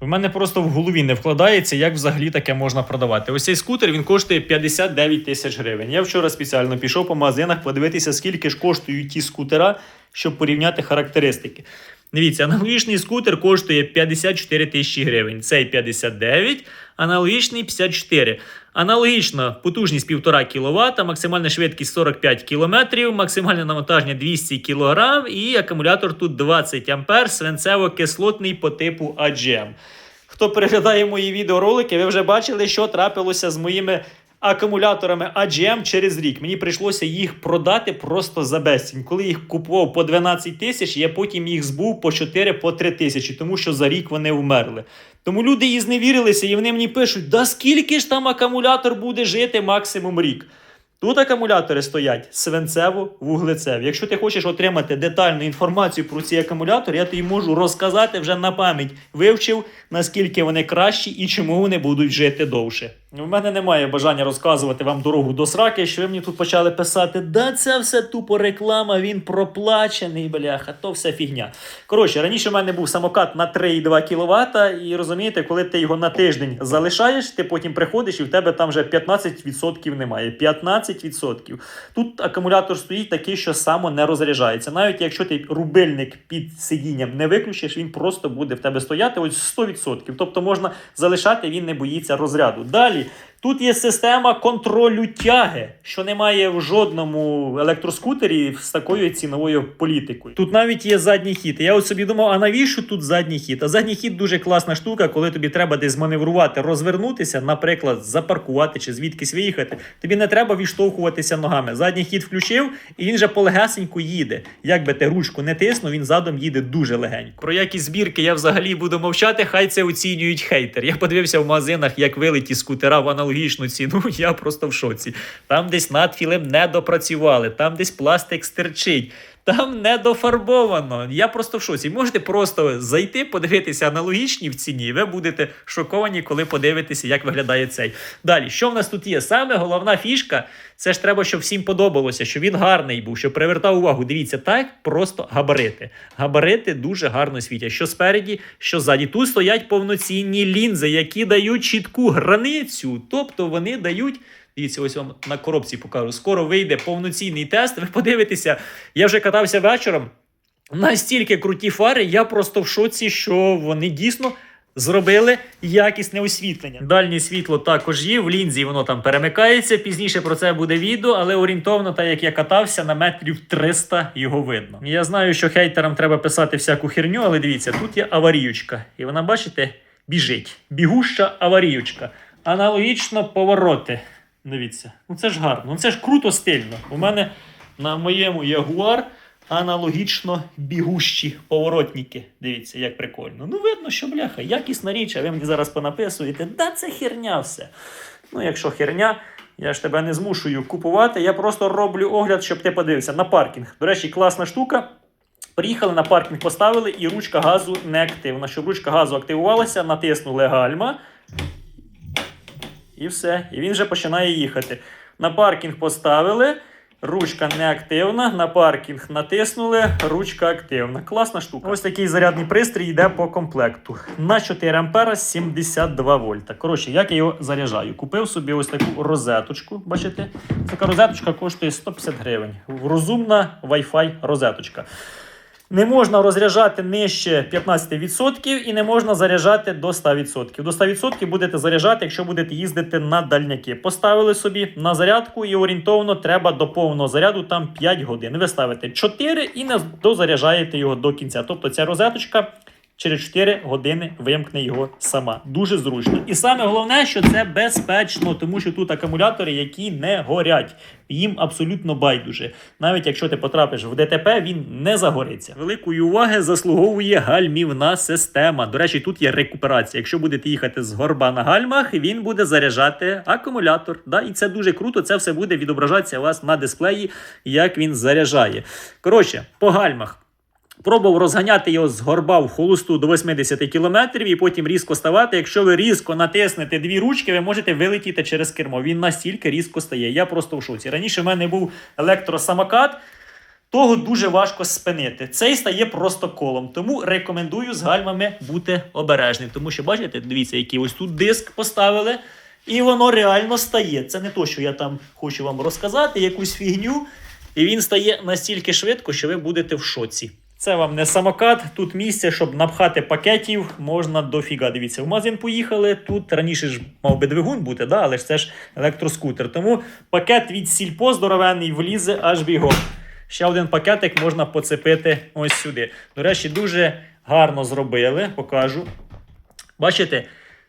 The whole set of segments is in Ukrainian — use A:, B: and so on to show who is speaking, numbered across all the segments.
A: В мене просто в голові не вкладається, як взагалі таке можна продавати. Ось цей скутер він коштує 59 тисяч гривень. Я вчора спеціально пішов по магазинах подивитися, скільки ж коштують ті скутера, щоб порівняти характеристики. Дивіться, аналогічний скутер коштує 54 тисячі гривень. Цей 59, аналогічний 54. Аналогічно потужність 1,5 кВт, максимальна швидкість 45 км, максимальне навантаження 200 кг і акумулятор тут 20 А, свинцево-кислотний по типу AGM. Хто переглядає мої відеоролики, ви вже бачили, що трапилося з моїми акумуляторами AGM через рік. Мені прийшлося їх продати просто за безцінь. Коли їх купував по 12 тисяч, я потім їх збув по 4 по 3 тисячі, тому що за рік вони вмерли. Тому люди і зневірилися, і вони мені пишуть: да скільки ж там акумулятор буде жити максимум рік. Тут акумулятори стоять свинцево-вуглецеві. Якщо ти хочеш отримати детальну інформацію про ці акумулятори, я тобі можу розказати вже на пам'ять. Вивчив, наскільки вони кращі і чому вони будуть жити довше. У мене немає бажання розказувати вам дорогу до сраки, що ви мені тут почали писати, да це все тупо реклама, він проплачений, бляха, то все фігня. Коротше, раніше в мене був самокат на 3,2 кВт, і розумієте, коли ти його на тиждень залишаєш, ти потім приходиш і в тебе там вже 15% немає. 15%. Тут акумулятор стоїть такий, що само не розряджається. Навіть якщо ти рубильник під сидінням не виключиш, він просто буде в тебе стояти ось 100%. Тобто можна залишати, він не боїться розряду. Далі. Italy Тут є система контролю тяги, що немає в жодному електроскутері з такою ціновою політикою. Тут навіть є задній хід. Я от собі думав, а навіщо тут задній хід? А задній хід дуже класна штука, коли тобі треба десь маневрувати, розвернутися, наприклад, запаркувати чи звідкись виїхати. Тобі не треба відштовхуватися ногами. Задній хід включив, і він же полегесенько їде. Як би ти ручку не тиснув, він задом їде дуже легенько. Про які збірки я взагалі буду мовчати, хай це оцінюють хейтер. Я подивився в магазинах, як вилиті скутера в аналогічну ціну. Я просто в шоці. Там десь надфілем не допрацювали, там десь пластик стирчить. Там не дофарбовано. Я просто в шоці. Можете просто зайти, подивитися аналогічні в ціні, і ви будете шоковані, коли подивитеся, як виглядає цей. Далі, що в нас тут є? Саме головна фішка це ж треба, щоб всім подобалося, щоб він гарний був, щоб привертав увагу. Дивіться, так просто габарити. Габарити дуже гарно світять. Що спереді, що ззаді. Тут стоять повноцінні лінзи, які дають чітку границю, тобто вони дають. Дивіться, ось вам на коробці покажу. Скоро вийде повноцінний тест. Ви подивитеся, я вже катався вечором. Настільки круті фари, я просто в шоці, що вони дійсно зробили якісне освітлення. Дальнє світло також є, в лінзі воно там перемикається. Пізніше про це буде відео, але орієнтовно, так як я катався, на метрів 300 його видно. Я знаю, що хейтерам треба писати всяку херню, але дивіться, тут є аварійочка. І вона, бачите, біжить. Бігуща аварійочка. Аналогічно повороти. Дивіться, ну це ж гарно, ну це ж круто стильно. У мене на моєму Ягуар аналогічно бігущі поворотники. Дивіться, як прикольно. Ну, видно, що бляха, якісна річ, а ви мені зараз понаписуєте, да це херня все. Ну, якщо херня, я ж тебе не змушую купувати. Я просто роблю огляд, щоб ти подивився на паркінг. До речі, класна штука. Приїхали на паркінг, поставили, і ручка газу не активна. Щоб ручка газу активувалася, натиснули гальма. І все. І він вже починає їхати. На паркінг поставили. Ручка неактивна, на паркінг натиснули, ручка активна. Класна штука. Ось такий зарядний пристрій йде по комплекту. На 4 ампера 72 вольта. Коротше, як я його заряджаю? Купив собі ось таку розеточку. Бачите? Така розеточка коштує 150 гривень. Розумна Wi-Fi розеточка. Не можна розряджати нижче 15% і не можна заряджати до 100%. До 100% будете заряджати, якщо будете їздити на дальняки. Поставили собі на зарядку і орієнтовно треба до повного заряду там 5 годин. Ви ставите 4 і не дозаряджаєте його до кінця. Тобто ця розеточка через 4 години вимкне його сама. Дуже зручно. І саме головне, що це безпечно, тому що тут акумулятори, які не горять. Їм абсолютно байдуже. Навіть якщо ти потрапиш в ДТП, він не загориться. Великої уваги заслуговує гальмівна система. До речі, тут є рекуперація. Якщо будете їхати з горба на гальмах, він буде заряджати акумулятор. Да? І це дуже круто. Це все буде відображатися у вас на дисплеї, як він заряджає. Коротше, по гальмах. Пробував розганяти його з горба в холосту до 80 км і потім різко ставати. Якщо ви різко натиснете дві ручки, ви можете вилетіти через кермо. Він настільки різко стає. Я просто в шоці. Раніше в мене був електросамокат. того дуже важко спинити. Цей стає просто колом. Тому рекомендую з гальмами бути обережним. Тому що, бачите, дивіться, який ось тут диск поставили, і воно реально стає. Це не то, що я там хочу вам розказати, якусь фігню. І він стає настільки швидко, що ви будете в шоці. Це вам не самокат, тут місце, щоб напхати пакетів, можна дофіга. Дивіться, в магазин поїхали. Тут раніше ж мав би двигун бути, да? але ж це ж електроскутер. Тому пакет від сільпо здоровенний влізе аж бігом. Ще один пакетик можна поцепити ось сюди. До речі, дуже гарно зробили, покажу. Бачите,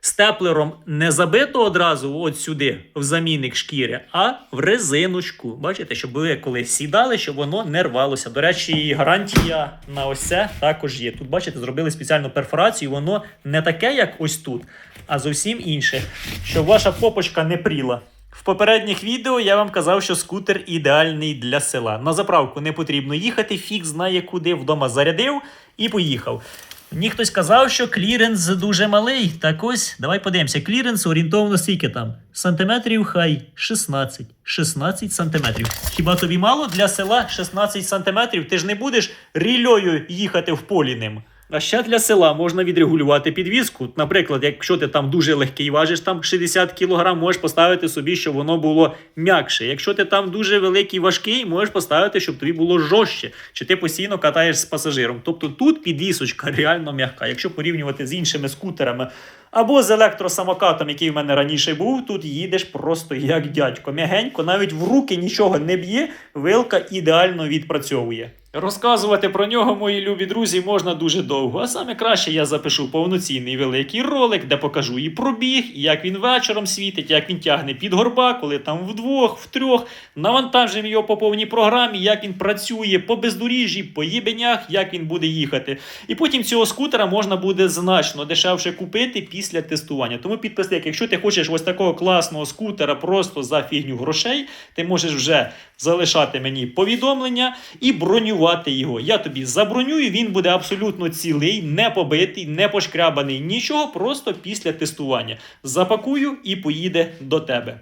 A: степлером не забито одразу от сюди, в замінник шкіри, а в резиночку. Бачите, щоб ви коли сідали, щоб воно не рвалося. До речі, гарантія на ось це також є. Тут, бачите, зробили спеціальну перфорацію, воно не таке, як ось тут, а зовсім інше, щоб ваша попочка не пріла. В попередніх відео я вам казав, що скутер ідеальний для села. На заправку не потрібно їхати, фіг знає куди, вдома зарядив і поїхав. Мені хтось казав, що кліренс дуже малий. Так ось, давай подивимося. Кліренс орієнтовно скільки там? Сантиметрів хай 16. 16 сантиметрів. Хіба тобі мало для села 16 сантиметрів? Ти ж не будеш рільою їхати в полі ним. А ще для села можна відрегулювати підвізку. Наприклад, якщо ти там дуже легкий, важиш там 60 кг, можеш поставити собі, щоб воно було м'якше. Якщо ти там дуже великий важкий, можеш поставити, щоб тобі було жорстче. Чи ти постійно катаєш з пасажиром. Тобто тут підвісочка реально м'яка. Якщо порівнювати з іншими скутерами або з електросамокатом, який в мене раніше був, тут їдеш просто як дядько. М'ягенько, навіть в руки нічого не б'є, вилка ідеально відпрацьовує. Розказувати про нього, мої любі друзі, можна дуже довго. А саме краще я запишу повноцінний великий ролик, де покажу і пробіг, і як він вечором світить, як він тягне під горба, коли там вдвох, втрьох. Навантажимо його по повній програмі, як він працює по бездоріжжі, по їбенях, як він буде їхати. І потім цього скутера можна буде значно дешевше купити після тестування. Тому підписник, якщо ти хочеш ось такого класного скутера просто за фігню грошей, ти можеш вже залишати мені повідомлення і бронювати його. Я тобі забронюю, він буде абсолютно цілий, не побитий, не пошкрябаний, нічого, просто після тестування. Запакую і поїде до тебе.